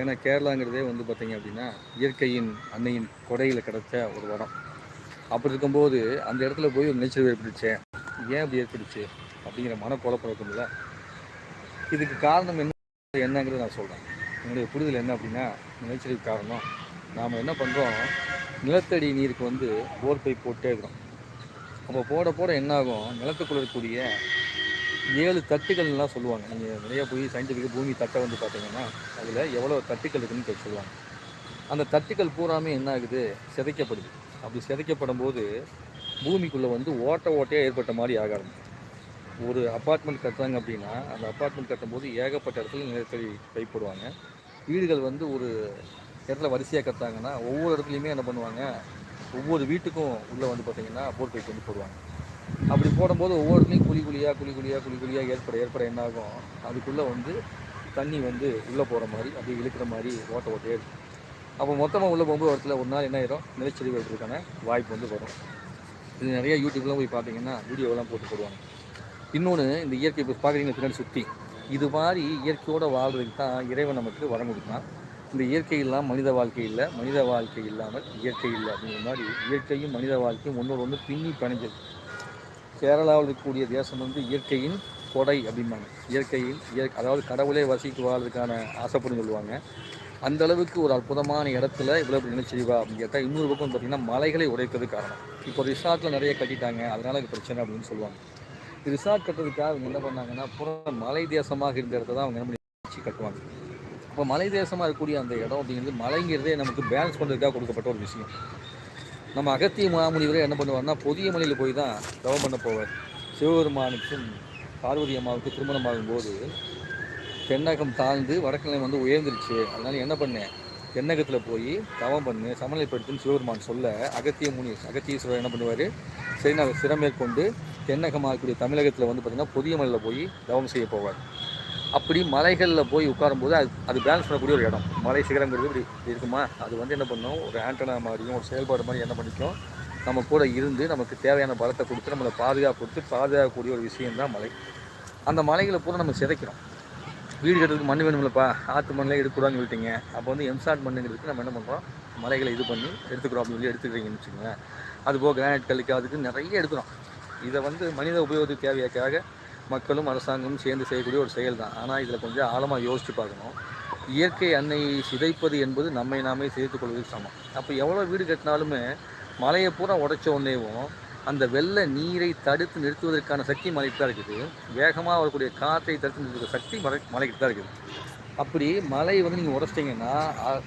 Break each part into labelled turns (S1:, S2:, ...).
S1: ஏன்னா கேரளாங்கிறதே வந்து பார்த்திங்க அப்படின்னா இயற்கையின் அன்னையின் கொடையில் கிடச்ச ஒரு வடம். அப்படி இருக்கும்போது அந்த இடத்துல போய் ஒரு நினைச்சல் ஏற்பட்டுச்சே ஏன் அப்படி ஏற்பட்டுச்சு அப்படிங்கிற மனக்குழப்பம் இருக்கும்ல இதுக்கு காரணம் என்ன என்னங்கிறத நான் சொல்கிறேன் என்னுடைய புரிதல் என்ன அப்படின்னா நிலச்சரிவு காரணம். நாம் என்ன பண்ணுறோம் நிலத்தடி நீருக்கு வந்து போர் போய் போட்டே இருக்கிறோம். அப்போ போட போட என்ன ஆகும்? நிலத்துக்குள்ள இருக்கக்கூடிய ஏழு தட்டுகள்லாம் சொல்லுவாங்க. நீங்கள் நிறையா போய் சயின்டிஃபிக்காக பூமி தட்டை வந்து பார்த்தீங்கன்னா அதில் எவ்வளோ தட்டுக்கள் இருக்குன்னு கேட்டு சொல்லுவாங்க. அந்த தட்டுக்கள் பூராமே என்ன ஆகுது? சிதைக்கப்படுது. அப்படி சிதைக்கப்படும் போது பூமிக்குள்ளே வந்து ஓட்ட ஓட்டையாக ஏற்பட்ட மாதிரி ஆக ஆரம்பிச்சு ஒரு அப்பார்ட்மெண்ட் கட்டுறாங்க அப்படின்னா அந்த அப்பார்ட்மெண்ட் கட்டும்போது ஏகப்பட்ட இடத்துல நிலத்தடி கைப்படுவாங்க வீடுகள் வந்து ஒரு இடத்துல வரிசையாக கட்டுறாங்கன்னா ஒவ்வொரு இடத்துலையுமே என்ன பண்ணுவாங்க? ஒவ்வொரு வீட்டுக்கும் உள்ளே வந்து பார்த்திங்கன்னா போர் வந்து போடுவாங்க. அப்படி போடும்போது ஒவ்வொருத்தையும் குழி குழியாக குழி குழியாக குழி குழியாக ஏற்பட ஏற்பட என்ன ஆகும்? அதுக்குள்ளே வந்து தண்ணி வந்து உள்ளே போகிற மாதிரி அப்படியே இழுக்கிற மாதிரி ஓட்ட ஓட்டையே இருக்கும். அப்போ மொத்தமாக உள்ளே போகும்போது ஒரு சில ஒரு நாள் என்ன ஆயிரும்? நிலச்சரிவு எடுக்கிறதுக்கான வாய்ப்பு வந்து வரும். இது நிறைய யூடியூப்லாம் போய் பார்த்தீங்கன்னா வீடியோலாம் போட்டு போடுவாங்க. இன்னொன்று இந்த இயற்கை இப்போ பார்க்குறீங்க பின்னாடி சுற்றி இது மாதிரி இயற்கையோடு வாழ்கிறதுக்கு தான் இறைவன் நமக்கு வரம் கொடுத்தான் இந்த இயற்கை இல்லாமல் மனித வாழ்க்கை இல்லை மனித வாழ்க்கை இல்லாமல் இயற்கை இல்லை அப்படிங்கிற மாதிரி இயற்கையும் மனித வாழ்க்கையும் ஒன்றோடு ஒன்று பின்னி பிணைஞ்சது. கேரளாவில் இருக்கக்கூடிய தேசம் வந்து இயற்கையின் கொடை அப்படிம்பாங்க. இயற்கையில் இயற்கை அதாவது கடவுளே வசிக்கு வாழ்றதுக்கான ஆசைப்படும் சொல்லுவாங்க. அந்த அளவுக்கு ஒரு அற்புதமான இடத்துல இவ்வளோ இப்படி நினைச்சிருவா அப்படின்னு கேட்டால் இன்னொரு பக்கம் பார்த்திங்கன்னா மலைகளை உடைப்பது காரணம். இப்போ ரிசார்ட்டில் நிறைய கட்டிட்டாங்க அதனால் இது பிரச்சனை அப்படின்னு சொல்லுவாங்க. ரிசார்ட் கட்டுறதுக்காக அவங்க என்ன பண்ணாங்கன்னா புற மலை தேசமாக இருந்த இடத்த தான் அவங்க என்ன பண்ணி கட்டுவாங்க. இப்போ மலை தேசமாக இருக்கக்கூடிய அந்த இடம் அப்படிங்கிறது மலைங்கிறதே நமக்கு பேலன்ஸ் பண்ணுறதுக்காக கொடுக்கப்பட்ட ஒரு விஷயம். நம்ம அகத்திய மாமுனிவரே என்ன பண்ணுவார்னா புதிய மலையில் போய் தான் தவம் பண்ண போவார். சிவபெருமானுக்கும் பார்வதி அம்மாவுக்கு திருமணம் ஆகும்போது தென்னகம் தாழ்ந்து வடக்கிழமை வந்து உயர்ந்துருச்சு. அதனால என்ன பண்ணேன்? தென்னகத்தில் போய் தவம் பண்ணு சமநிலைப்படுத்துன்னு சிவபெருமான் சொல்ல அகத்திய முனி அகத்தியஸ்வரர் என்ன பண்ணுவார்? சரி நான் சிறமேற்கொண்டு தென்னகமாக இருக்கக்கூடிய தமிழகத்தில் வந்து பார்த்திங்கன்னா புதிய மலையில் போய் தவம் செய்ய போவார். அப்படி மலைகளில் போய் உட்காரும்போது அது அது பேலன்ஸ் பண்ணக்கூடிய ஒரு இடம். மலை சிகரங்கிறது இப்படி இருக்குமா? அது வந்து என்ன பண்ணும்? ஒரு ஆண்டனா மாதிரியும் ஒரு செயல்பாடு மாதிரி என்ன பண்ணிக்கும்? நம்ம கூட இருந்து நமக்கு தேவையான பலத்தை கொடுத்து நம்மளை பாதுகாப்பு கொடுத்து பாதுகாக்கக்கூடிய ஒரு விஷயந்தான் மலை. அந்த மலைகளை பூரா நம்ம சிதைக்கிறோம். வீடு கட்டுறதுக்கு மண் வேணும்லப்பா. ஆற்று மண்ணில் எடுக்கூடாதுன்னு சொல்லிட்டீங்க. அப்போ வந்து எம்சாட் மண்ணுங்கிறதுக்கு நம்ம என்ன பண்ணுறோம் மலைகளை இது பண்ணி எடுத்துக்கிறோம் அப்படின்னு சொல்லி எடுத்துக்கிறீங்கன்னு வச்சுக்கோங்களேன். அதுபோக கிரானைட் கல்லுக்கு அதுக்கு நிறைய எடுக்கிறோம். இதை வந்து மனித உபயோகத்துக்கு தேவையாக்காக மக்களும் அரசாங்கமும் சேர்ந்து செய்யக்கூடிய ஒரு செயல் தான் ஆனால் இதில் கொஞ்சம் ஆழமாக யோசித்து பார்க்கணும். இயற்கை அன்னையை சிதைப்பது என்பது நம்மை நாமே சிதைத்துக் கொள்வதற்கு சமம். அப்போ எவ்வளோ வீடு கட்டினாலுமே மலையை பூரா உடைச்ச உடனேவும் அந்த வெள்ள நீரை தடுத்து நிறுத்துவதற்கான சக்தி மலைக்கு தான் இருக்குது. வேகமாக வரக்கூடிய காற்றை தடுத்து நிறுத்துகிற சக்தி மலை மலைக்கு தான் இருக்குது. அப்படி மலை வந்து நீங்கள் உடச்சிட்டிங்கன்னா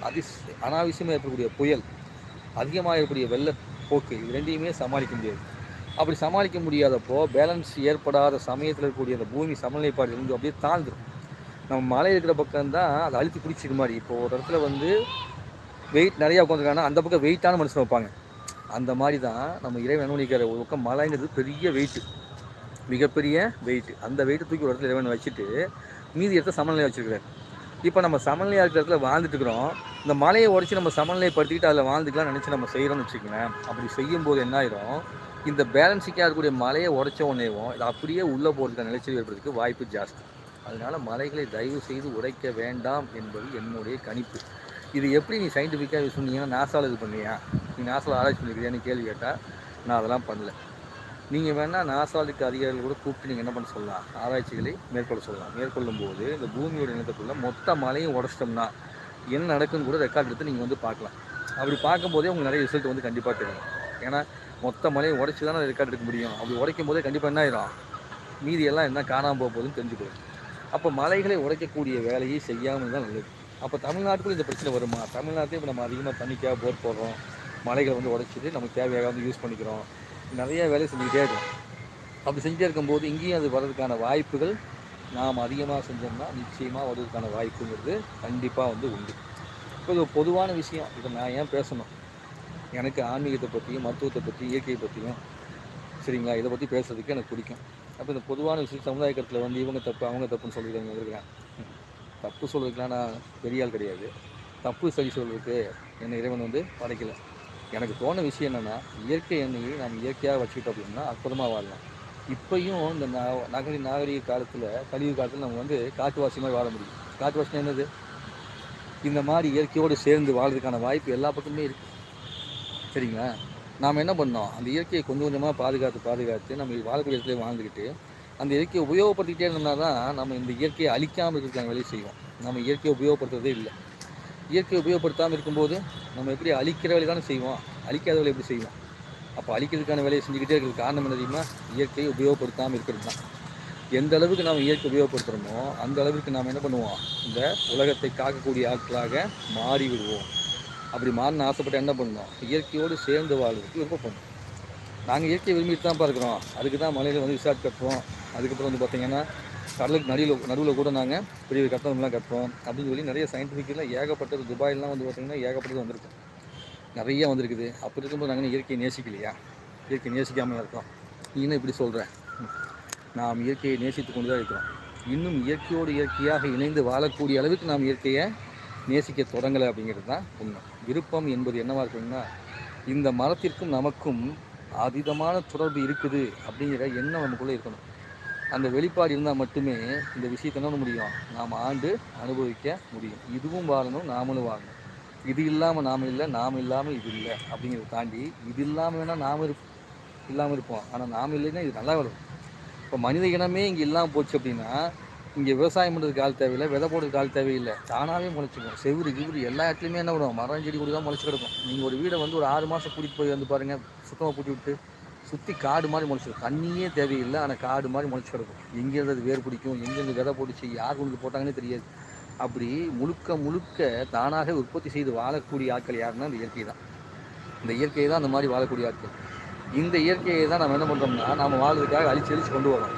S1: அதி அனாவசியமாக இருக்கக்கூடிய புயல் அதிகமாக இருக்கக்கூடிய வெள்ளப்போக்கு இது ரெண்டையுமே சமாளிக்க முடியாது. அப்படி சமாளிக்க முடியாதப்போ பேலன்ஸ் ஏற்படாத சமயத்தில் இருக்கக்கூடிய அந்த பூமி சமநிலைப்பாடு இருந்து அப்படியே தாழ்ந்துடும் நம்ம மலை இருக்கிற பக்கம் தான் அதை அழுத்தி பிடிச்சிக்க மாதிரி. இப்போ ஒரு இடத்துல வந்து வெயிட் நிறையா உட்காந்துருக்காங்கன்னா அந்த பக்கம் வெயிட்டான மனுஷன் வைப்பாங்க. அந்த மாதிரி தான் நம்ம இறைவன் அனுமதிக்கிற ஒரு பக்கம் மலைங்கிறது பெரிய வெயிட்டு மிகப்பெரிய வெயிட் அந்த வெயிட்டை தூக்கி ஒரு இடத்துல இறைவன் வச்சுட்டு மீதி இடத்த சமநிலை வச்சுருக்கிறார். இப்போ நம்ம சமநிலையாக இருக்கிற இடத்துல வாழ்ந்துட்டுருக்குறோம் இந்த மலையை உடச்சி நம்ம சமநிலைப்படுத்திக்கிட்டு அதில் வாழ்ந்துக்கலாம் நினச்சி நம்ம செய்கிறோம்னு வச்சுக்கோங்களேன். அப்படி செய்யும்போது என்ன ஆயிரும்? இந்த பேலன்ஸிக்காக இருக்கக்கூடிய மலையை உடைச்ச உடனேவும் இது அப்படியே உள்ளே போகிறதுக்கு நிலச்சரி ஏற்படுறதுக்கு வாய்ப்பு ஜாஸ்தி. அதனால் மலைகளை தயவு செய்து உடைக்க வேண்டாம் என்பது என்னுடைய கணிப்பு. இது எப்படி நீ சயின்டிஃபிக்காக சொன்னீங்கன்னா நாசாவில் இது பண்ணியா? நீ நாசாவில் ஆராய்ச்சி பண்ணிக்கிறியான்னு கேள்வி கேட்டால் நான் அதெல்லாம் பண்ணல. நீங்கள் வேணால் நாசாலுக்கு அதிகாரிகள் கூட கூப்பிட்டு நீங்கள் என்ன பண்ண சொல்லலாம்? ஆராய்ச்சிகளை மேற்கொள்ள சொல்லலாம். மேற்கொள்ளும் போது இந்த பூமியோட இனத்துக்குள்ளே மொத்த மலையும் உடச்சிட்டோம்னா என்ன நடக்குன்னு கூட ரெக்கார்ட் எடுத்து நீங்கள் வந்து பார்க்கலாம். அப்படி பார்க்கும்போதே உங்களுக்கு நிறைய ரிசல்ட் வந்து கண்டிப்பாக தெரியும். ஏன்னா மொத்த மலையை உடைச்சி தானே ரெக்கார்ட் எடுக்க முடியும். அப்படி உடைக்கும் போதே கண்டிப்பாக என்ன ஆயிரும்? மீதி எல்லாம் என்ன காணாமல் போக போகுதுன்னு தெரிஞ்சுக்கணும். அப்போ மலைகளை உடைக்கக்கூடிய வேலையை செய்யாமல் தான் நல்லது. அப்போ தமிழ்நாட்டுக்குள்ள இந்த பிரச்சனை வருமா? தமிழ்நாட்டிலே இப்போ நம்ம அதிகமாக தண்ணிக்காக போர் போடுறோம். மலைகளை வந்து உடைச்சிட்டு நமக்கு தேவையாக வந்து யூஸ் பண்ணிக்கிறோம். நிறைய வேலையை செஞ்சுக்கிட்டே இருக்கும். அப்படி செஞ்சுட்டே இருக்கும்போது இங்கேயும் அது வர்றதுக்கான வாய்ப்புகள் நாம் அதிகமாக செஞ்சோம்னா நிச்சயமாக வர்றதுக்கான வாய்ப்புங்கிறது கண்டிப்பாக வந்து உண்டு. இப்போ இது பொதுவான விஷயம். இதை நான் ஏன் பேசணும்? எனக்கு ஆன்மீகத்தை பற்றியும் மருத்துவத்தை பற்றி இயற்கையை பற்றியும் சரிங்களா? இதை பற்றி பேசுறதுக்கு எனக்கு பிடிக்கும். அப்போ இந்த பொதுவான விஷயம் சமுதாய கருத்தில் வந்து இவங்க தப்பு அவங்க தப்புன்னு சொல்லிக்கிறவங்க இருக்கிறேன் தப்பு சொல்கிறதுக்குலாம் நான் பெரிய ஆள் கிடையாது. தப்பு சரி சொல்கிறதுக்கு என்னை இறைவன் வந்து படைக்கலை. எனக்கு தோண விஷயம் என்னென்னா இயற்கை எண்ணெயை நம்ம இயற்கையாக வச்சுக்கிட்டோம் அப்படின்னா அற்புதமாக வாழலாம். இப்பயும் இந்த ந நகரி நாகரிக காலத்தில் கழிவு காலத்தில் நம்ம வந்து காற்றுவாசி மாதிரி வாழ முடியும். காற்றுவாசினா என்னது? இந்த மாதிரி இயற்கையோடு சேர்ந்து வாழ்றதுக்கான வாய்ப்பு எல்லா பக்கமே இருக்குது சரிங்களா? நாம் என்ன பண்ணோம்? அந்த இயற்கையை கொஞ்சம் கொஞ்சமாக பாதுகாத்து பாதுகாத்து நம்ம வாழக்கூடிய இடத்துல வாழ்ந்துக்கிட்டு அந்த இயற்கையை உபயோகப்படுத்திக்கிட்டே இருந்தோம்னா தான் நம்ம இந்த இயற்கையை அழிக்காமல் இருக்கிற வேலையை செய்வோம். நம்ம இயற்கையை உபயோகப்படுத்துறதே இல்லை. இயற்கையை உபயோகப்படுத்தாமல் இருக்கும்போது நம்ம எப்படி அழிக்கிற வேலை தானே செய்வோம். அழிக்காத வேலை எப்படி செய்வோம்? அப்போ அழிக்கிறதுக்கான வேலையை செஞ்சுக்கிட்டே இருக்கிறது காரணம் என்ன தெரியுமா? இயற்கையை உபயோகப்படுத்தாமல் இருக்கிறது தான். எந்த அளவுக்கு நாம் இயற்கை உபயோகப்படுத்துகிறோமோ அந்த அளவுக்கு நாம் என்ன பண்ணுவோம்? இந்த உலகத்தை காக்கக்கூடிய ஆட்களாக மாறி விடுவோம் அப்படி மாறின ஆசைப்பட்டு என்ன பண்ணோம்? இயற்கையோடு சேர்ந்து வாழ்றதுக்கு விருப்பப்படணும் நாங்கள் இயற்கையை விரும்பிட்டு தான் இருக்கிறோம் அதுக்கு தான் மலையில் வந்து ரிசார்ட் கட்டுறோம். அதுக்கப்புறம் வந்து பார்த்திங்கன்னா கடலுக்கு நடுவில் நடுவில் கூட நாங்கள் பெரிய கட்டணம்லாம் கட்டுறோம் அப்படின்னு சொல்லி நிறைய சயின்டிஃபிக்கெலாம் ஏகப்பட்டது துபாயிலாம் வந்து பார்த்திங்கன்னா ஏகப்பட்டது வந்திருக்கும். நிறைய வந்திருக்குது. அப்படி இருக்கும்போது நாங்கள் இயற்கையை நேசிக்கலையா? இயற்கை நேசிக்காமல் இருக்கோம். இன்னும் இப்படி சொல்கிறேன் நாம் இயற்கையை நேசித்து கொண்டு தான் இருக்கிறோம். இன்னும் இயற்கையோடு இயற்கையாக இணைந்து வாழக்கூடிய அளவுக்கு நாம் இயற்கையை நேசிக்க தொடங்கலை அப்படிங்கிறது தான் உண்மை. விருப்பம் என்பது என்னவாக இருக்குன்னா இந்த மரத்திற்கும் நமக்கும் அதீதமான தொடர்பு இருக்குது அப்படிங்கிற எண்ணம் நமக்குள்ளே இருக்கணும். அந்த வெளிப்பாடு இருந்தால் மட்டுமே இந்த விஷயத்தை என்ன முடியும்? நாம் ஆண்டு அனுபவிக்க முடியும். இதுவும் வாழணும் நாமளும் வாழணும். இது இல்லாமல் நாம் இல்லை நாம் இல்லாமல் இது இல்லை அப்படிங்கிறத தாண்டி இது இல்லாமல் வேணால் நாம் இருப் இல்லாமல் இருப்போம். ஆனால் நாம் இல்லைன்னா இது நல்லா வரும். இப்போ மனித இனமே இங்கே இல்லாமல் போச்சு அப்படின்னா இங்கே விவசாயம் பண்ணுறதுக்கு ஆள் தேவையில்லை விதை போடுறதுக்கு ஆள் தேவையில்லை. தானாகவே முளைச்சிக்கும் செவ்வறு கிவுறு எல்லா இடத்துலையுமே என்ன பண்ணுவோம் மரம் செடி கூட தான் முளைச்சி கிடக்கும் நீங்கள் ஒரு வீடை வந்து ஒரு ஆறு மாதம் கூட்டிகிட்டு போய் வந்து பாருங்கள் சுத்தமாக பூட்டி விட்டு சுற்றி காடு மாதிரி முளைச்சிடும் தண்ணியே தேவையில்லை ஆனால் காடு மாதிரி முளைச்சி கிடக்கும். எங்கேருந்து அது வேர் பிடிக்கும் எங்கேருந்து விதை போட்டுச்சு யார் கொண்டு போட்டாங்கன்னே தெரியாது. அப்படி முழுக்க முழுக்க தானாக உற்பத்தி செய்து வாழக்கூடிய ஆட்கள் யாருன்னா இந்த இயற்கை தான். இந்த இயற்கையை தான் அந்த மாதிரி வாழக்கூடிய ஆட்கள். இந்த இயற்கையை தான் நம்ம என்ன பண்ணுறோம்னா நம்ம வாழ்றதுக்காக அழிச்சு அழிச்சு கொண்டு வரோம்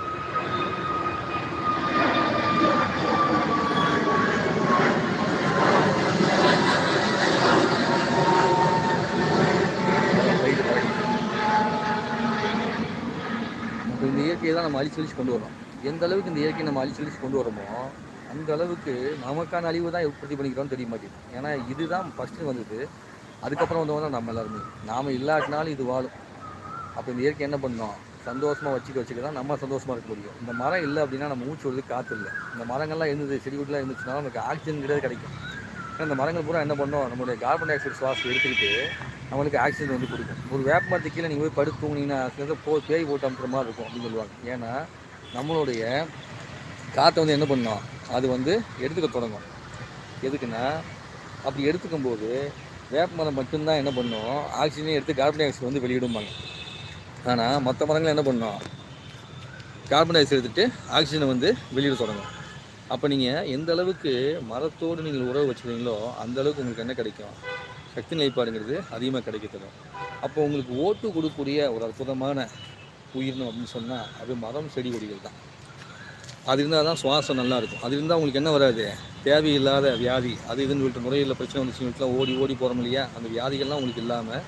S1: இப்போ இந்த இயற்கையை தான் நம்ம அழிச்சு அழிச்சு கொண்டு வரோம் எந்த அளவுக்கு இந்த இயற்கையை நம்ம அழிச்சு அழிச்சு கொண்டு வரோமோ அந்த அளவுக்கு நமக்கான அழிவு தான் உற்பத்தி பண்ணிக்கிறோம்னு தெரிய மாட்டேங்குது. ஏன்னா இதுதான் ஃபஸ்ட்டு வந்தது. அதுக்கப்புறம் வந்தவங்க தான் நம்ம எல்லாருமே. நாம் இல்லாட்டினாலும் இது வாழும். அப்போ இந்த இயற்கை என்ன பண்ணோம்? சந்தோஷமாக வச்சுக்க வச்சுக்க தான் நம்ம சந்தோஷமாக இருக்க முடியும். இந்த மரம் இல்லை அப்படின்னா நம்ம மூச்சு விடுறதுக்கு காற்று இல்லை இந்த மரங்கள்லாம் இருந்தது செடி கொடிலாம் இருந்துச்சுனாலும் நமக்கு ஆக்சிஜன் கிடையாது. கிடைக்கும் இந்த மரங்கள் பூரா என்ன பண்ணோம்? நம்மளுடைய கார்பன் டை ஆக்சைடு சுவாசம் எடுத்துக்கிட்டு நம்மளுக்கு ஆக்சிஜன் வந்து கொடுக்கும். ஒரு வேப்ப மரத்து கீழே நீங்கள் போய் படுத்து தூங்கினீங்கன்னா சில போ பேய் போட்டு அமுற மாதிரி இருக்கும் அப்படின்னு சொல்லுவாங்க. ஏன்னா நம்மளுடைய காற்றை வந்து என்ன பண்ணோம்? அது வந்து எடுத்துக்க தொடங்கும். எதுக்குன்னா அப்படி எடுத்துக்கும் போது வேப்ப மரம் மட்டும்தான் என்ன பண்ணும்? ஆக்சிஜனை எடுத்து கார்பன் டை ஆக்சைடு வந்து வெளியிடும்பாங்க. ஆனால் மற்ற மரங்கள் என்ன பண்ணோம்? கார்பன் டை ஆக்சைடு எடுத்துகிட்டு ஆக்சிஜனை வந்து வெளியிட தொடங்கும். அப்போ நீங்கள் எந்த அளவுக்கு மரத்தோடு நீங்கள் உறவு வச்சுக்கிறீங்களோ அந்த அளவுக்கு உங்களுக்கு என்ன கிடைக்கும்? சக்தி நிலைப்பாடுங்கிறது அதிகமாக கிடைக்க தரும். அப்போ உங்களுக்கு ஓட்டு கொடுக்கக்கூடிய ஒரு அற்புதமான உயிரினம் அப்படின்னு சொன்னால் அது மரம் செடி கொடிகள் தான். அது இருந்தால் தான் சுவாசம் நல்லா இருக்கும். அது இருந்தால் உங்களுக்கு என்ன வராது? தேவையில்லாத வியாதி. அது இதுன்னு சொல்லிட்டு முறையில் பிரச்சனை வந்துச்சுன்னு சொல்லிட்டுலாம் ஓடி ஓடி போகிறோம் இல்லையா? அந்த வியாதிகள்லாம் உங்களுக்கு இல்லாமல்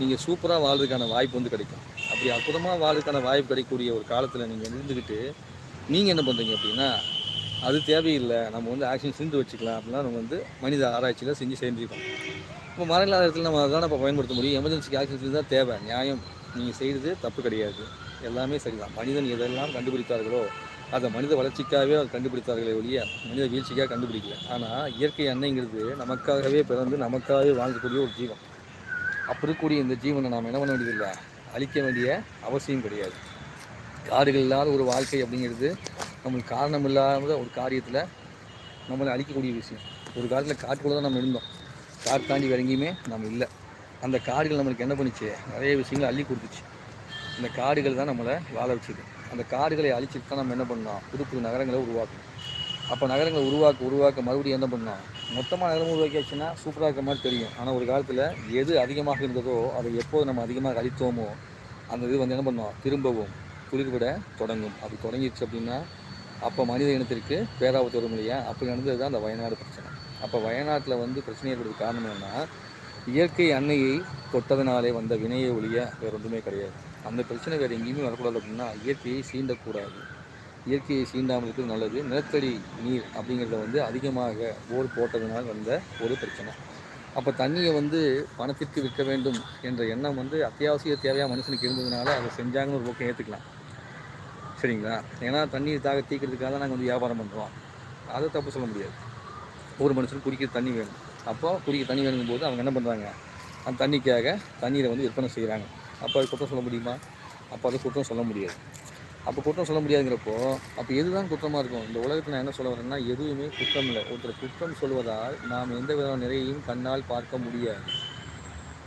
S1: நீங்கள் சூப்பராக வாழ்றதுக்கான வாய்ப்பு வந்து கிடைக்கும். அப்படி அற்புதமாக வாழ்றதுக்கான வாய்ப்பு கிடைக்கக்கூடிய ஒரு காலத்தில் நீங்கள் இருந்துக்கிட்டு நீங்கள் என்ன பண்ணுறீங்க அப்படின்னா அது தேவையில்லை. நம்ம வந்து ஆக்ஷன் செஞ்சு வச்சுக்கலாம் அப்படிலாம் நம்ம வந்து மனித ஆராய்ச்சியில் செஞ்சு சேர்ந்துருக்கோம். இப்போ மரம் இல்லாத இடத்துல நம்ம அதான் இப்போ பயன்படுத்த முடியும். எமர்ஜென்சிக்கு ஆக்ஷன் தான் தேவை. நியாயம். நீங்கள் செய்கிறது தப்பு கிடையாது. எல்லாமே சரிதான். மனிதன் எதெல்லாம் கண்டுபிடித்தார்களோ அதை மனித வளர்ச்சிக்காகவே அவர் கண்டுபிடித்தார்களே ஒழிய மனித வீழ்ச்சிக்காக கண்டுபிடிக்கல. ஆனால் இயற்கை அன்னைங்கிறது நமக்காகவே பிறந்து நமக்காகவே வாழ்ந்தக்கூடிய ஒரு ஜீவன். அப்படி இருக்கக்கூடிய இந்த ஜீவனை நாம் என்ன பண்ண வேண்டியதில்லை? அழிக்க வேண்டிய அவசியம் கிடையாது. காடுகள் இல்லாத ஒரு வாழ்க்கை அப்படிங்கிறது நம்மளுக்கு காரணம் இல்லாத ஒரு காரியத்தில் நம்மளை அழிக்கக்கூடிய விஷயம். ஒரு காலத்தில் காட்டுக்குள்ளே தான் நம்ம இருந்தோம். காட்டு தாண்டி வேற எங்கேயுமே நம்ம இல்லை. அந்த காடுகள் நம்மளுக்கு என்ன பண்ணிச்சு? நிறைய விஷயங்களை அள்ளி கொடுத்துச்சு. இந்த காடுகள் தான் நம்மளை வாழ வச்சுது. அந்த காடுகளை அழிச்சிட்டு தான் நம்ம என்ன பண்ணோம்? புது புது நகரங்களை உருவாக்கணும். அப்போ நகரங்களை உருவாக்க உருவாக்க மறுபடியும் என்ன பண்ணோம்? மொத்தமாக நகரம் உருவாக்கியாச்சுன்னா சூப்பராக இருக்க மாதிரி தெரியும். ஆனால் ஒரு காலத்தில் எது அதிகமாக இருந்ததோ அதை எப்போது நம்ம அதிகமாக அழித்தோமோ அந்த இது வந்து என்ன பண்ணோம்? திரும்பவும் துளிர்விட தொடங்கும். அப்படி தொடங்கிடுச்சு அப்படின்னா அப்போ மனித இனத்திற்கு பேராபத்து வரும் இல்லையா? அப்படி நடந்தது தான் அந்த வயநாடு பிரச்சனை. அப்போ வயநாட்டில் வந்து பிரச்சனை ஏற்படுறதுக்கு காரணம் என்னன்னா இயற்கை அன்னையை தொட்டதனாலே வந்த வினையை ஒழிய வேறு ஒன்றுமே கிடையாது. அந்த பிரச்சனை வேறு எங்கேயுமே வரக்கூடாது அப்படின்னா இயற்கையை சீண்டக்கூடாது. இயற்கையை சீண்டாமல் இருக்கிறது நல்லது. நிலத்தடி நீர் அப்படிங்கிறத வந்து அதிகமாக போர் போட்டதனால் வந்த ஒரு பிரச்சனை. அப்போ தண்ணியை வந்து பணத்திற்கு விற்க வேண்டும் என்ற எண்ணம் வந்து அத்தியாவசிய தேவையாக மனுஷனுக்கு இருந்ததுனால அதை செஞ்சாங்கன்னு ஒரு பக்கம் ஏற்றுக்கலாம் சரிங்களா? ஏன்னா தண்ணீர் தாக தீக்கிறதுக்காக தான் நாங்கள் வந்து வியாபாரம் பண்ணுறோம் அதை தப்பு சொல்ல முடியாது. ஒரு மனுஷனுக்கு குடிக்கிற தண்ணி வேணும். அப்போ குடிக்க தண்ணி வேணும் போது அவங்க என்ன பண்ணுறாங்க அந்த தண்ணிக்காக தண்ணீரை வந்து விற்பனை செய்கிறாங்க அப்போ அது குற்றம் சொல்ல முடியுமா? அப்போ அது குற்றம் சொல்ல முடியாது. அப்போ குற்றம் சொல்ல முடியாதுங்கிறப்போ அப்போ எதுதான் குற்றமாக இருக்கும்? இந்த உலகத்தில் நான் என்ன சொல்ல வரேன்னா எதுவுமே குற்றம் இல்லை. ஒருத்தர் குற்றம் சொல்வதால் நாம் எந்த விதமான நிறையையும் கண்ணால் பார்க்க முடியாது.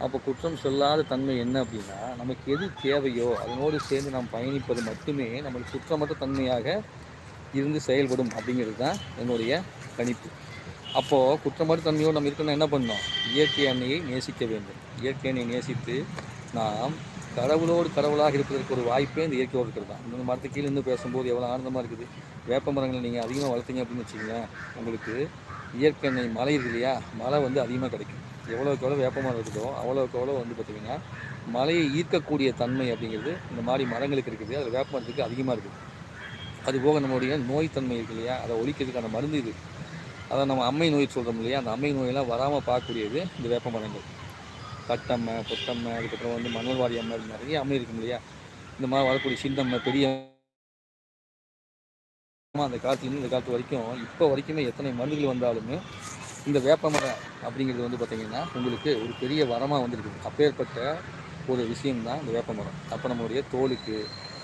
S1: அப்போ குற்றம் சொல்லாத தன்மை என்ன அப்படின்னா நமக்கு எது தேவையோ அதனோடு சேர்ந்து நாம் பயணிப்பது மட்டுமே நம்மளுக்கு குற்றமற்ற தன்மையாக இருந்து செயல்படும் அப்படிங்கிறது தான் என்னுடைய கணிப்பு. அப்போது குற்றமற்ற தன்மையோடு நம்ம இருக்கணும்னா என்ன பண்ணோம் இயற்கை அன்னையை நேசிக்க வேண்டும். இயற்கை அன்னையை நேசித்து நாம் கடவுளோடு கடவுளாக இருப்பதற்கு ஒரு வாய்ப்பே இந்த இயற்கையோடு இருக்கிறது தான். இந்த மரத்து கீழே இருந்து பேசும்போது எவ்வளோ ஆனந்தமாக இருக்குது. வேப்ப மரங்களை நீங்கள் அதிகமாக வளர்த்தீங்க அப்படின்னு வச்சிங்களேன் உங்களுக்கு இயற்கை எண்ணெய் மழை இருக்கு இல்லையா? மழை வந்து அதிகமாக கிடைக்கும். எவ்வளோக்கு எவ்வளோ வேப்பமரம் இருக்குதோ அவ்வளோக்கு எவ்வளோ வந்து பார்த்திங்கன்னா மலையை ஈர்க்கக்கூடிய தன்மை அப்படிங்கிறது இந்த மாதிரி மரங்களுக்கு இருக்குது அது வேப்பமரத்துக்கு அதிகமாக இருக்குது. அதுபோக நம்மளுடைய நோய் தன்மை இருக்கு இல்லையா? அதை ஒழிக்கிறதுக்கான மருந்து இது. அதை நம்ம அம்மை நோய் சொல்கிறோம் இல்லையா? அந்த அம்மை நோயெல்லாம் வராமல் பார்க்கக்கூடியது இந்த வேப்ப மரங்கள் கட்டம்மை பொட்டம்மை அதுக்கப்புறம் வந்து மணல்வாரி அம்மை நிறைய அம்மை இருக்கும் இல்லையா? இந்த மாதிரி வரக்கூடிய சின்னம்மை பெரிய அந்த காலத்துலேருந்து இந்த காலத்து வரைக்கும் இப்போ வரைக்குமே எத்தனை மருந்துகள் வந்தாலுமே இந்த வேப்ப மரம் அப்படிங்கிறது வந்து பார்த்திங்கன்னா உங்களுக்கு ஒரு பெரிய வரமாக வந்துருக்குது. அப்பேற்பட்ட ஒரு விஷயம்தான் இந்த வேப்ப மரம். அப்போ நம்மளுடைய தோலுக்கு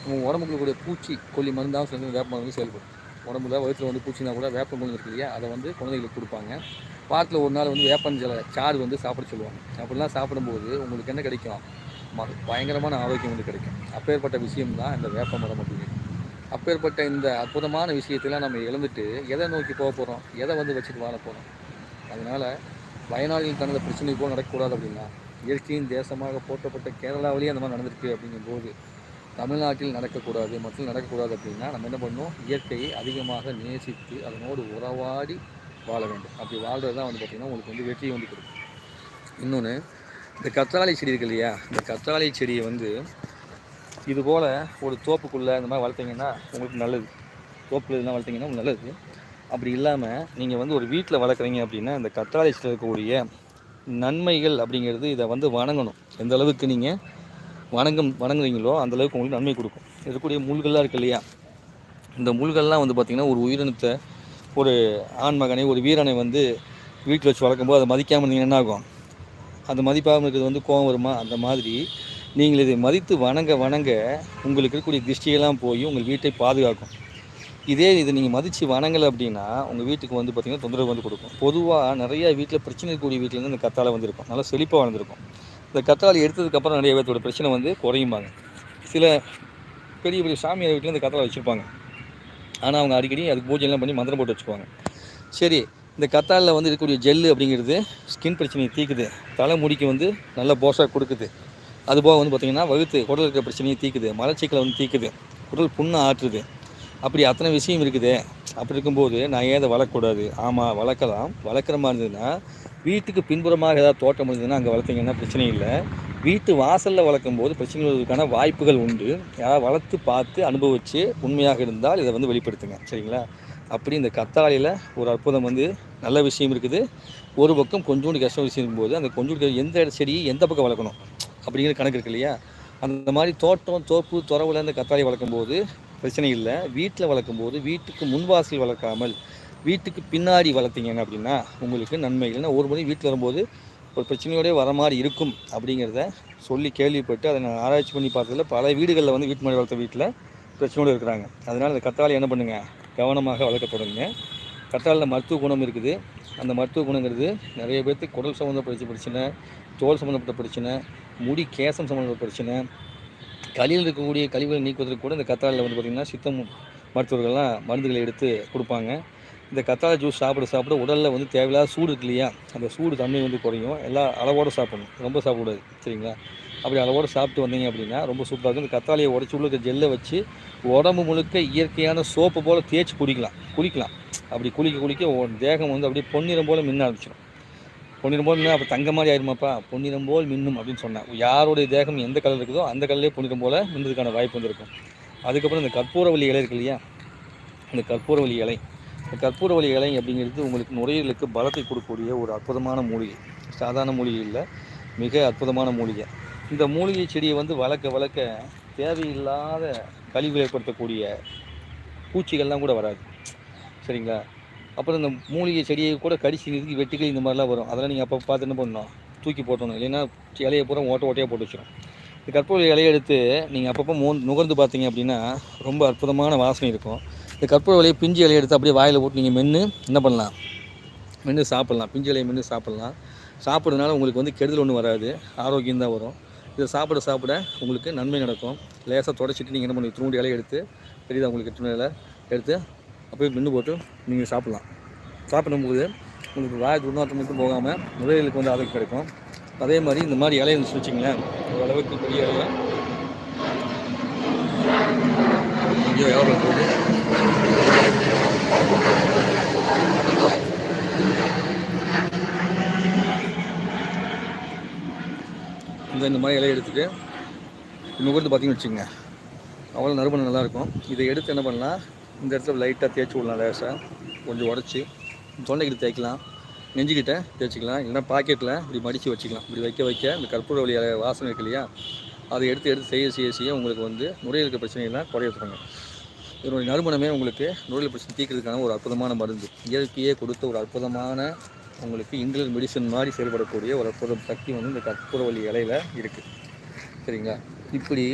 S1: நம்ம உடம்புக்குள்ள பூச்சி கொல்லி மருந்தாக சேர்ந்து வேப்ப மரம் வந்து செயல்படும். உடம்புல வயிற்றில் வந்து பூச்சினா கூட வேப்ப மருந்து இருக்கு இல்லையா? அதை வந்து குழந்தைகளுக்கு கொடுப்பாங்க. வாரத்தில் ஒரு நாள் வந்து வேப்பஞ்சல சாறு வந்து சாப்பிட சொல்லுவாங்க. அப்படிலாம் சாப்பிடும்போது உங்களுக்கு என்ன கிடைக்கும்? ம பயங்கரமான ஆரோக்கியம் வந்து கிடைக்கும். அப்பேற்பட்ட விஷயம் தான் இந்த வேப்ப மரம் அப்படிங்கிறது. அப்பேற்பட்ட இந்த அற்புதமான விஷயத்தெல்லாம் நம்ம இழந்துட்டு எதை நோக்கி போக போகிறோம் எதை வந்து வச்சுட்டு வாழ போகிறோம் அதனால் வயநாடுகள் தனது பிரச்சனை போல் நடக்கக்கூடாது அப்படின்னா இயற்கையின் தேசமாக போற்றப்பட்ட கேரளாவிலேயே அந்த மாதிரி நடந்திருக்கு அப்படிங்கும்போது தமிழ்நாட்டில் நடக்கக்கூடாது மற்றும் நடக்கக்கூடாது அப்படின்னா நம்ம என்ன பண்ணணும்? இயற்கையை அதிகமாக நேசித்து அதனோடு உறவாடி வாழ வேண்டும். அப்படி வாழ்கிறது தான் வந்து பார்த்திங்கன்னா உங்களுக்கு வந்து வெற்றியை வந்து கொடுக்கும். இன்னொன்று இந்த கற்றாழை செடி இருக்கு இல்லையா? இந்த கத்தாழை செடியை வந்து இது போல் ஒரு தோப்புக்குள்ளே இந்த மாதிரி வளர்த்திங்கன்னா உங்களுக்கு நல்லது. தோப்பில் இதெல்லாம் வளர்த்திங்கன்னா உங்களுக்கு நல்லது. அப்படி இல்லாமல் நீங்கள் வந்து ஒரு வீட்டில் வளர்க்குறீங்க அப்படின்னா இந்த கற்றாழை இருக்கக்கூடிய நன்மைகள் அப்படிங்கிறது இதை வந்து வணங்கணும். எந்த அளவுக்கு நீங்கள் வணங்கம் வணங்குறீங்களோ அந்தளவுக்கு உங்களுக்கு நன்மை கொடுக்கும். இருக்கக்கூடிய முள்கள்லாம் இருக்கு இல்லையா? இந்த முள்கள்லாம் வந்து பார்த்திங்கன்னா ஒரு உயிரினத்தை ஒரு ஆண் மகனை ஒரு வீரனை வந்து வீட்டில் வச்சு வளர்க்கும்போது அதை மதிக்காமல் இருந்தீங்கன்னா என்ன ஆகும்? அந்த மதிப்பாமல் இருக்கிறது வந்து கோபம் வருமா? அந்த மாதிரி நீங்கள் இதை மதித்து வணங்க வணங்க உங்களுக்கு இருக்கக்கூடிய திருஷ்டியெல்லாம் போய் உங்கள் வீட்டை பாதுகாக்கும். இதே இது நீங்கள் மதித்து வணங்கலை அப்படின்னா உங்கள் வீட்டுக்கு வந்து பார்த்திங்கன்னா தொந்தரவு வந்து கொடுக்கும். பொதுவாக நிறைய வீட்டில் பிரச்சனை இருக்கக்கூடிய வீட்டிலேருந்து இந்த கத்தாழை வந்திருக்கும். நல்லா செழிப்பாக வளர்ந்துருக்கும். இந்த கத்தாழை எடுத்ததுக்கப்புறம் நிறைய பேர்த்தோட பிரச்சனை வந்து குறையும்பாங்க. சில பெரிய பெரிய சாமியார் வீட்டில் இந்த கத்தாழை வச்சுருப்பாங்க. ஆனால் அவங்க அடிக்கடி அதுக்கு பூஜைலாம் பண்ணி மந்திரம் போட்டு வச்சுக்குவாங்க. சரி இந்த கத்தாழில் வந்து இருக்கக்கூடிய ஜெல்லு அப்படிங்கிறது ஸ்கின் பிரச்சனையை தீக்குது. தலைமுடிக்கு வந்து நல்ல போஷாக கொடுக்குது. அதுபோக வந்து பார்த்திங்கன்னா வகுத்து குடல் இருக்கிற பிரச்சனையை தீக்குது. மலச்சிக்கலை வந்து தீக்குது. குடல் புண்ணை ஆற்றுது. அப்படி அத்தனை விஷயம் இருக்குது. அப்படி இருக்கும்போது நான் ஏன் அதை வளர்க்கக்கூடாது? ஆமாம் வளர்க்கலாம். வளர்க்குற மாதிரி இருந்ததுன்னா வீட்டுக்கு பின்புறமாக ஏதாவது தோட்டம் இருந்ததுன்னா அங்கே வளர்த்திங்கன்னா பிரச்சனை இல்லை. வீட்டு வாசலில் வளர்க்கும் போது பிரச்சனை வாய்ப்புகள் உண்டு. யாராவது வளர்த்து பார்த்து அனுபவித்து உண்மையாக இருந்தால் இதை வந்து வெளிப்படுத்துங்க. சரிங்களா? அப்படி இந்த கத்தாழையில் ஒரு அற்புதம் வந்து நல்ல விஷயம் இருக்குது. ஒரு பக்கம் கொஞ்சோண்டு கஷ்டம் விஷயம் இருக்கும்போது அந்த கொஞ்சோண்டு எந்த செடியை எந்த பக்கம் வளர்க்கணும்? அப்படிங்கிற கணக்கு இருக்கு இல்லையா? அந்த மாதிரி தோட்டம் தோப்பு துறவுல இந்த கத்தாழை வளர்க்கும்போது பிரச்சனை இல்லை. வீட்டில் வளர்க்கும்போது வீட்டுக்கு முன்வாசல் வளர்க்காமல் வீட்டுக்கு பின்னாடி வளர்த்தீங்க அப்படின்னா உங்களுக்கு நன்மை. இல்லைன்னா ஒரு முறை வீட்டில் வரும்போது ஒரு பிரச்சனையோடய வர மாதிரி இருக்கும் அப்படிங்கிறத சொல்லி கேள்விப்பட்டு அதை நான் ஆராய்ச்சி பண்ணி பார்த்ததில் பல வீடுகளில் வந்து வீட்டு மாதிரி வளர்த்த வீட்டில் பிரச்சனையோடு இருக்கிறாங்க. அதனால் அந்த கத்தாழை என்ன பண்ணுங்கள் கவனமாக வளர்க்கப்படுங்க கத்தாழையில் மருத்துவ குணம் இருக்குது. அந்த மருத்துவ குணங்கிறது நிறைய பேர்த்துக்கு குடல் சம்மந்தப்பட்ட பிரச்சனை தோல் சம்மந்தப்பட்ட பிரச்சனை முடி கேசம் சம்மந்தப்பட்ட பிரச்சனை களியில் இருக்கக்கூடிய கழிவுகளை நீக்குவதற்கு கூட இந்த கத்தாழையில் வந்து பார்த்திங்கன்னா சித்தம் மருத்துவர்கள்லாம் மருந்துகளை எடுத்து கொடுப்பாங்க. இந்த கத்தாழை ஜூஸ் சாப்பிட சாப்பிட உடலில் வந்து தேவையில்லாத சூடு இருக்கு இல்லையா? அந்த சூடு தண்ணி வந்து குறையும். எல்லாம் அளவோடு சாப்பிடணும். ரொம்ப சாப்பிடக்கூடாது சரிங்களா? அப்படி அளவோடு சாப்பிட்டு வந்தீங்க அப்படின்னா ரொம்ப சூப்பராக இருக்கும். இந்த கத்தாழையை உடச்சி உள்ள ஜெல்லை வச்சு உடம்பு முழுக்க இயற்கையான சோப்பு போல் தேய்ச்சி குடிக்கலாம். குளிக்கலாம். அப்படி குளிக்க குளிக்க தேகம் வந்து அப்படியே பொன்னிறம் போல் மின்ன ஆரம்பிச்சிடும் பொன்னிறம் போல் அப்போ தங்க மாதிரி ஆயிருமாப்பா? பொன்னிறம் போல் மின்னும் அப்படின்னு சொன்னேன். யாருடைய தேகம் எந்த கலர் இருக்குதோ அந்த கலர்லேயே பொன்னிறம் போல் மின்னதுக்கான வாய்ப்பு வந்திருக்கும். அதுக்கப்புறம் இந்த கற்பூரவள்ளி இலை இருக்கு இல்லையா இந்த கற்பூரவள்ளி இலை. இந்த கற்பூரவள்ளி இலை அப்படிங்கிறது உங்களுக்கு நுரையீரலுக்கு பலத்தை கொடுக்கக்கூடிய ஒரு அற்புதமான மூலிகை. சாதாரண மூலிகை இல்லை. மிக அற்புதமான மூலிகை. இந்த மூலிகை செடியை வந்து வளர்க்க வளர்க்க தேவையில்லாத கழிவு ஏற்படுத்தக்கூடிய பூச்சிகள்லாம் கூட வராது. சரிங்களா? அப்புறம் இந்த மூலிகை செடியை கூட கடிச்சு நிறுத்தி வெட்டுக்கள் இந்த மாதிரிலாம் வரும். அதெல்லாம் நீங்கள் அப்போ பார்த்து என்ன பண்ணணும்? தூக்கி போட்டணும். இல்லைன்னா இலையை பூரா ஓட்ட ஓட்டையாக போட்டு வச்சிடும் இந்த கற்பூர இலையை எடுத்து நீங்கள் அப்பப்போ மோ நுகர்ந்து பார்த்தீங்க அப்படின்னா ரொம்ப அற்புதமான வாசனை இருக்கும். இந்த கற்பூர இலையை பிஞ்சு இலையை எடுத்து அப்படியே வாயில் போட்டு நீங்கள் மென்று என்ன பண்ணலாம்? மென்று சாப்பிட்லாம். பிஞ்சு இலையை மென்று சாப்பிட்லாம். சாப்பிட்றதுனால உங்களுக்கு வந்து கெடுதல் ஒன்றும் வராது. ஆரோக்கியம் தான் வரும். இதை சாப்பிட சாப்பிட உங்களுக்கு நன்மை நடக்கும். லேசாக தொடச்சிட்டு நீங்கள் என்ன பண்ணி தூண்டு இலையை எடுத்து பெரியதாக உங்களுக்கு எத்தனை இலை எடுத்து அப்படியே மென்று போட்டு நீங்கள் சாப்பிட்லாம். சாப்பிடும்போது உங்களுக்கு வாய் துர்நாற்றம் மட்டும் போகாமல் நுரையீரலுக்கு வந்து ஆதரவு கிடைக்கும். அதே மாதிரி இந்த மாதிரி இலையை இருந்துச்சு வச்சிங்களேன் ஓரளவுக்கு பெரிய இலையை. ஐயோ எவ்வளோ போகுது. இந்த இந்த மாதிரி இலையை எடுத்துகிட்டு இன்னும் கொடுத்து பார்த்தீங்கன்னு வச்சுக்கோங்க. அவ்வளோ நறுமணம் நல்லாயிருக்கும் இதை எடுத்து என்ன பண்ணலாம்? இந்த இடத்துல லைட்டாக தேய்ச்சி விடலாம் லேசாக கொஞ்சம் உடச்சி. தொண்டைக்கிட்ட தேய்க்கலாம். நெஞ்சுக்கிட்ட தேய்ச்சிக்கலாம். இல்லைன்னா பாக்கெட்டில் இப்படி மடித்து வச்சுக்கலாம். இப்படி வைக்க வைக்க இந்த கற்பூர வழி வாசனை இருக்கு இல்லையா? அதை எடுத்து எடுத்து செய்ய செய்ய செய்ய உங்களுக்கு வந்து நுரையீரல் பிரச்சனைகள்லாம் குறைய தொடங்க இதனுடைய நறுமணமே உங்களுக்கு நுரையீரல் பிரச்சனை தீர்க்கிறதுக்கான ஒரு அற்புதமான மருந்து. இயற்கையே கொடுத்த ஒரு அற்புதமான உங்களுக்கு இங்கிலீஷ் மெடிசன் மாதிரி செயல்படக்கூடிய ஒரு அற்புத சக்தி வந்து இந்த கற்பூரவள்ளி இலையில இருக்குது சரிங்களா? இப்படி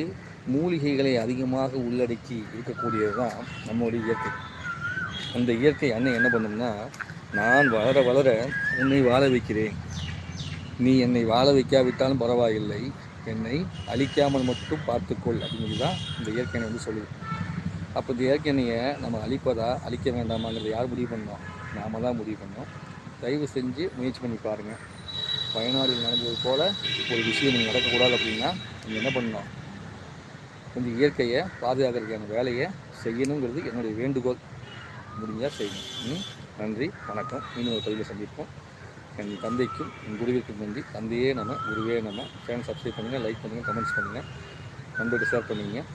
S1: மூலிகைகளை அதிகமாக உள்ளடக்கி இருக்கக்கூடியது தான் நம்மளுடைய இயற்கை. அந்த இயற்கை அன்னை என்ன பண்ணும்னா நான் வளர வளர உன்னை வாழ வைக்கிறேன். நீ என்னை வாழ வைக்காவிட்டாலும் பரவாயில்லை. என்னை அழிக்காமல் மட்டும் பார்த்துக்கொள் அப்படிங்கிறது தான் இந்த இயற்கையை வந்து சொல்லுது. அப்போ இந்த இயற்கை நம்ம அழிப்பதா அழிக்க வேண்டாமாங்கிறத யார் முடிவு பண்ணோம்? நாம தான் முடிவு பண்ணோம். தயவு செஞ்சு முயற்சி பண்ணி பாருங்கள் வயநாடில் நடந்தது போல் ஒரு விஷயம் நீங்கள் நடக்கக்கூடாது அப்படின்னா நீங்கள் என்ன பண்ணணும் கொஞ்சம் இயற்கையை பாதுகாக்கிறதுக்கான வேலையை செய்யணுங்கிறது என்னுடைய வேண்டுகோள். முடிஞ்சால் செய்யணும் ம்? நன்றி வணக்கம். இன்னும் ஒரு சந்திப்போம். என் தந்தைக்கும் என் குருவிற்கும் நன்றி. தந்தையே நம்ம குருவே நம்ம சேனல் சப்ஸ்கிரைப் பண்ணுங்கள் லைக் பண்ணுங்கள் கமெண்ட்ஸ் பண்ணுங்கள் நண்பருக்கு ஷேர் பண்ணுங்கள்